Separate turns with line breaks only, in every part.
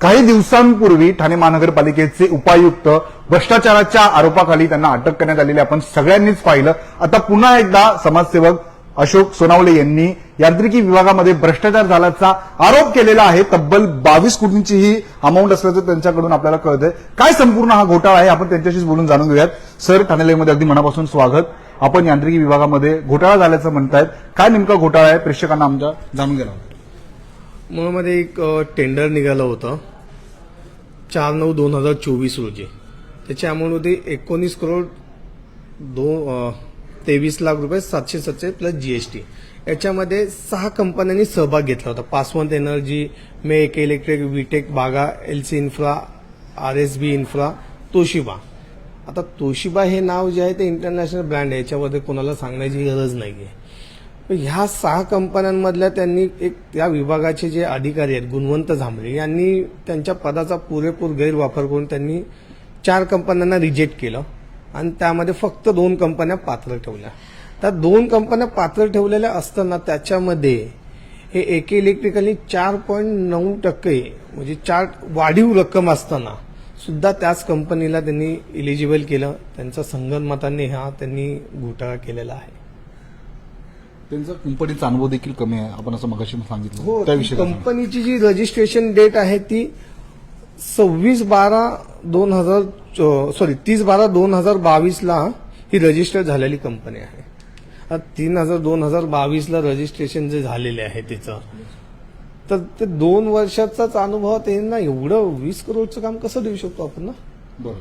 काही दिवसांपूर्वी ठाणे महानगरपालिकेचे उपायुक्त भ्रष्टाचाराच्या आरोपाखाली त्यांना अटक करण्यात आलेली आपण सगळ्यांनीच पाहिलं. आता पुन्हा एकदा समाजसेवक अशोक सोनावले यांनी यांत्रिकी विभागामध्ये भ्रष्टाचार झाल्याचा आरोप केलेला आहे. तब्बल बावीस कोटींची ही अमाऊंट असल्याचं त्यांच्याकडून आपल्याला कळतंय. काय संपूर्ण हा घोटाळा आहे आपण त्यांच्याशीच बोलून जाणून घेऊयात. सर ठाणे अगदी मनापासून स्वागत. आपण यांत्रिकी विभागामध्ये घोटाळा झाल्याचं म्हणतायत. काय नेमका घोटाळा आहे? प्रेक्षकांना आमच्या जाणून घ्यायला
मुळामध्ये एक टेंडर निघालं होतं. चार नऊ दोन हजार चोवीस रोजी. त्याची अमाऊंट होती एकोणीस करोड दो तेवीस लाख रुपये सातशे सत्ते प्लस जीएसटी याच्यामध्ये सहा कंपन्यांनी सहभाग घेतला होता. पासवंत एनर्जी मे एक इलेक्ट्रिक विटेक बागा L C infra R S B infra Toshiba. आता तोशिबा हे नाव जे आहे ते इंटरनॅशनल ब्रँड आहे. याच्यामध्ये कोणाला सांगण्याची गरज नाही आहे ह्या सहा कंपन्यांमधल्या त्यांनी एक त्या विभागाचे जे अधिकारी आहेत गुणवंत झांबरे यांनी त्यांच्या पदाचा पुरेपूर गैरवापर करून त्यांनी चार कंपन्यांना रिजेक्ट केलं. आणि त्यामध्ये फक्त दोन कंपन्या पात्र ठेवल्या. त्या दोन कंपन्या पात्र ठेवलेल्या असताना त्याच्यामध्ये हे एके इलेक्ट्रिकली चार पॉईंट नऊ टक्के म्हणजे चार वाढीव रक्कम असताना सुद्धा त्याच कंपनीला त्यांनी इलिजिबल केलं. त्यांचा संगनमताने हा त्यांनी घोटाळा केलेला आहे.
त्यांचा कंपनीचा अनुभव देखील कमी आहे. आपण असं मगाशी
हो
सांगितलं. त्याविषयी काय सांगाल?
कंपनीची जी रजिस्ट्रेशन डेट आहे ती सव्वीस बारा दोन हजार सॉरी तीस बारा दोन हजार बावीसला ही रजिस्टर झालेली कंपनी आहे. तीन हजार दोन हजार बावीसला रजिस्ट्रेशन जे झालेले आहे तिचं तर ते दोन वर्षाचाच अनुभव त्यांना एवढं वीस करोडचं काम कसं देऊ शकतो आपण ना?
बरं.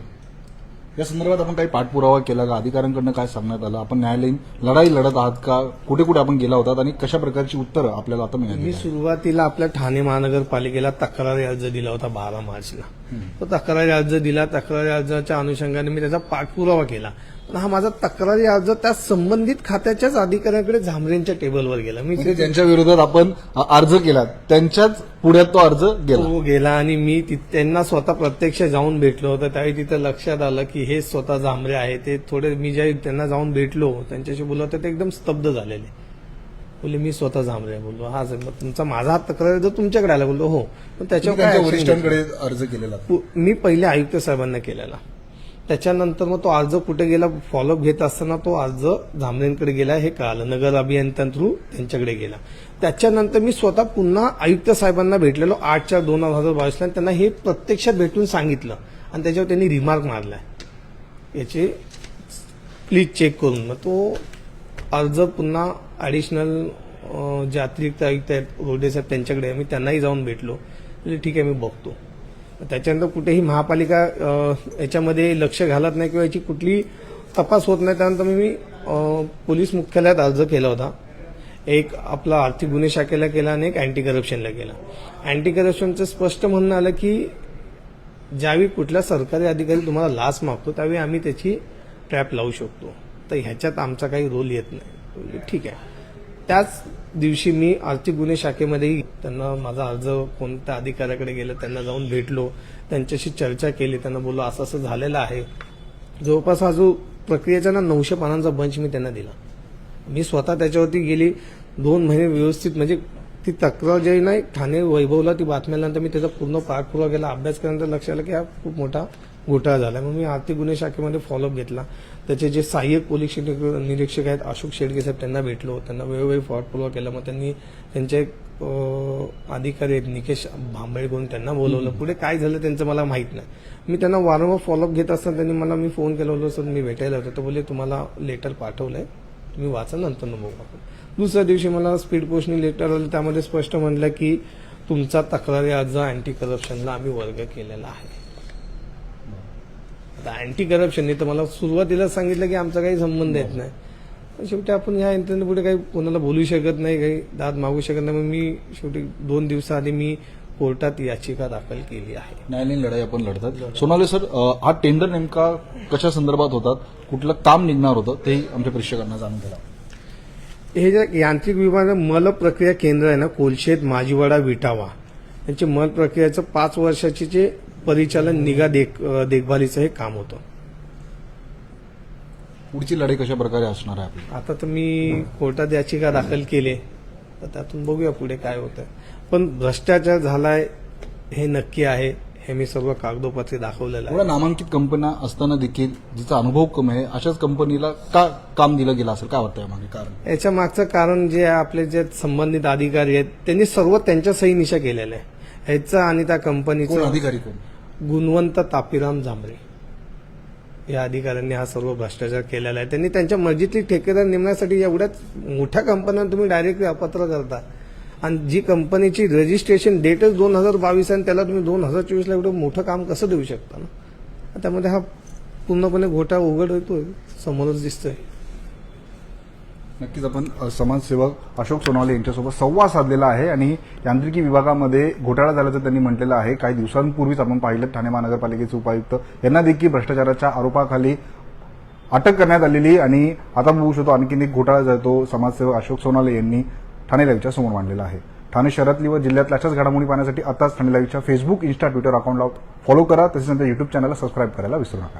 या संदर्भात आपण काही पाठपुरावा केला का? अधिकाऱ्यांकडनं काय सांगण्यात आलं? आपण न्यायालयीन लढाई लढत आहात का? कुठे कुठे आपण गेला होतात आणि कशा प्रकारची उत्तरं आपल्याला आता मिळाली?
मी सुरुवातीला आपल्या ठाणे महानगरपालिकेला तक्रारी अर्ज दिला होता बारा मार्चला. तो तक्रारी अर्ज दिला. तक्रारी अर्जाच्या अनुषंगाने मी त्याचा पाठपुरावा केला. हा माझा तक्रारी अर्ज त्या संबंधित खात्याच्याच अधिकाऱ्यांकडे झांबरेंच्या टेबलवर गेला. मी
म्हणजे ज्यांच्या विरोधात आपण अर्ज केला त्यांच्याच पुढ्यात तो अर्ज गेला.
तो गेला आणि मी ति- त्यांना स्वतः प्रत्यक्ष जाऊन भेटलो होतं. त्यावेळी तिथं लक्षात आलं की हे स्वतः जांभरे आहे ते थोडे मी ज्या त्यांना जाऊन भेटलो त्यांच्याशी बोललो होतं ते एकदम स्तब्ध झालेले. बोलले मी स्वतः आहे. बोललो. हा सर मग तुमचा माझा हात तक्रार अर्ज तुमच्याकडे आला बोललो हो. पण त्याच्यावर काय
त्यांच्या
action घेतली?
वरिष्ठांकडे अर्ज केलेला?
मी पहिले आयुक्त साहेबांना केलेला. त्याच्यानंतर मग तो अर्ज कुठे गेला फॉलोअप घेत असताना तो अर्ज झांबरेंकडे गेला हे कळालं. नगर अभियंत्यां थ्रू त्यांच्याकडे गेला. त्याच्यानंतर मी स्वतः पुन्हा आयुक्त साहेबांना भेटलेलो आठ चार दोन हजार बावीसला आणि त्यांना हे प्रत्यक्षात भेटून सांगितलं. आणि त्याच्यावर त्यांनी रिमार्क मारलाय. याचे प्लीज चेक करून. मग तो अर्ज पुन्हा ॲडिशनल जे अतिरिक्त आयुक्त आहेत रोडे साहेब त्यांच्याकडे मी त्यांनाही जाऊन भेटलो. म्हणजे ठीक आहे मी बघतो. त्याच्यानंतर कुठेही महापालिका याच्यामध्ये लक्ष घालत नाही किंवा याची कुठली तपास होत नाही त्यानंतर मी पोलीस मुख्यालयात अर्ज केला होता. एक आपला आर्थिक गुन्हे शाखेला केला आणि एक अँटी करप्शनला केला. अँटी करप्शनचं स्पष्ट म्हणणं आलं की ज्यावेळी कुठला सरकारी अधिकारी तुम्हाला लाच मागतो त्यावेळी आम्ही त्याची ट्रॅप लावू शकतो. तर ह्याच्यात आमचा काही रोल येत नाही. ठीक आहे. त्याच दिवशी मी आर्थिक गुन्हे शाखेमध्येही त्यांना माझा अर्ज कोणत्या अधिकाऱ्याकडे गेलं त्यांना जाऊन भेटलो त्यांच्याशी चर्चा केली त्यांना बोललो असं असं झालेलं आहे. जवळपास हा जो प्रक्रियेचा ना नऊशे पानांचा बंच मी त्यांना दिला. मी स्वतः त्याच्यावरती गेली दोन महिने व्यवस्थित म्हणजे ती तक्रार जी नाही ठाणे वैभवला ती बातम्यानंतर मी त्याचा पूर्ण पाठपुरावा केला. अभ्यास केल्यानंतर लक्षात आलं की हा खूप मोठा घोटाळा झाला. मग मी आर्थिक गुन्हे शाखेमध्ये फॉलोअप घेतला. त्याचे जे सहाय्यक पोलीस निरीक्षक- आहेत अशोक शेडगे साहेब त्यांना भेटलो. त्यांना वेळोवेळी पाठपुरावा केला. मग त्यांनी त्यांचे अधिकारी आहेत निकेश भांबळे करून त्यांना बोलवलं. पुढे काय झालं त्यांचं मला माहीत नाही. मी त्यांना वारंवार फॉलोअप घेत असताना त्यांनी मला मी फोन केला. होता सर मी भेटायला होतो तर बोलले तुम्हाला लेटर पाठवलंय. तुम्ही वाचा नंतर बघू आपण. दुसऱ्या दिवशी मला स्पीड पोस्टनी लेटर आलं. त्यामध्ये स्पष्ट म्हणलं की तुमचा तक्रारी अर्ज अँटी करप्शनला आम्ही वर्ग केलेला आहे. आता अँटी करप्शनने तर मला सुरुवातीला सांगितलं की आमचा काही संबंध येत नाही. शेवटी आपण ह्या यंत्रणेपुढे पुढे काही कोणाला बोलू शकत नाही काही दाद मागू शकत नाही. मग मी शेवटी दोन दिवसाआधी मी कोर्टात याचिका दाखल केली आहे.
न्यायालयीन लढाई आपण लढतात. सोनाले सर हा टेंडर नेमका कशा संदर्भात होतात कुठलं काम निघणार होतं? तेही आमच्या प्रेक्षकांना जाणून घ्या.
हे जे यांत्रिक विभाग मल प्रक्रिया केंद्र आहे ना कोलशेत माजीवाडा विटावा. यांचे मल प्रक्रियाचं पाच वर्षाचे जे परिचालन निगा देख देखभालीचं हे काम होतं.
पुढची लढाई कशा प्रकारे असणार आहे आपली?
आता तर मी कोर्टात याचिका दाखल केली. तर त्यातून बघूया पुढे काय होतं पण भ्रष्टाचार झालाय हे नक्की आहे हे मी सर्व कागदोपत्री दाखवलेलं आहे.
नामांकित कंपन्या असताना देखील जिचा अनुभव कमी आहे अशाच कंपनीला का काम दिलं गेलं असेल? काय वाटतं यामागे? कारण?
याच्या मागचं कारण जे आहे, आपले जे संबंधित अधिकारी आहेत त्यांनी सर्व त्यांच्या सहीनिशा केलेल्या आहे ह्याचं आणि त्या कंपनीचं
अधिकारी कोण?
गुणवंत तापीराम जांभळे या अधिकाऱ्यांनी हा सर्व भ्रष्टाचार केलेला आहे. त्यांनी त्यांच्या मर्जीतली ठेकेदार नेमण्यासाठी एवढ्याच मोठ्या कंपन्यांना तुम्ही डायरेक्टली अपात्र करता. आणि जी कंपनीची रजिस्ट्रेशन डेटच दोन हजार बावीस आहे आणि त्याला तुम्ही दोन हजार चोवीसला एवढं मोठं काम कसं देऊ शकता ना? त्यामध्ये हा पूर्णपणे घोटाळा उघड होतोय समोरच दिसतोय.
नक्कीच आपण समाजसेवक अशोक सोनवणे यांच्यासोबत संवाद साधलेला आहे आणि यांत्रिकी विभागामध्ये घोटाळा झाल्याचं त्यांनी म्हटलेलं आहे. काही दिवसांपूर्वीच आपण पाहिलं ठाणे महानगरपालिकेचे उपायुक्त यांना देखील भ्रष्टाचाराच्या आरोपाखाली अटक करण्यात आलेली आणि आता बघू शकतो आणखीन एक घोटाळा जातो समाजसेवक अशोक सोनाले यांनी ठाणे लाईव्हच्या समोर मांडलेला आहे. ठाणे शहरातली व जिल्ह्यातल्या अशाच घडामोडी पाहण्यासाठी आताच ठाणे लाईव्हच्या फेसबुक इन्स्टा ट्विटर अकाउंटला फॉलो करा. तसेच त्यांच्या युट्यूब चॅनलला सबस्क्राईब करायला विसरू नका.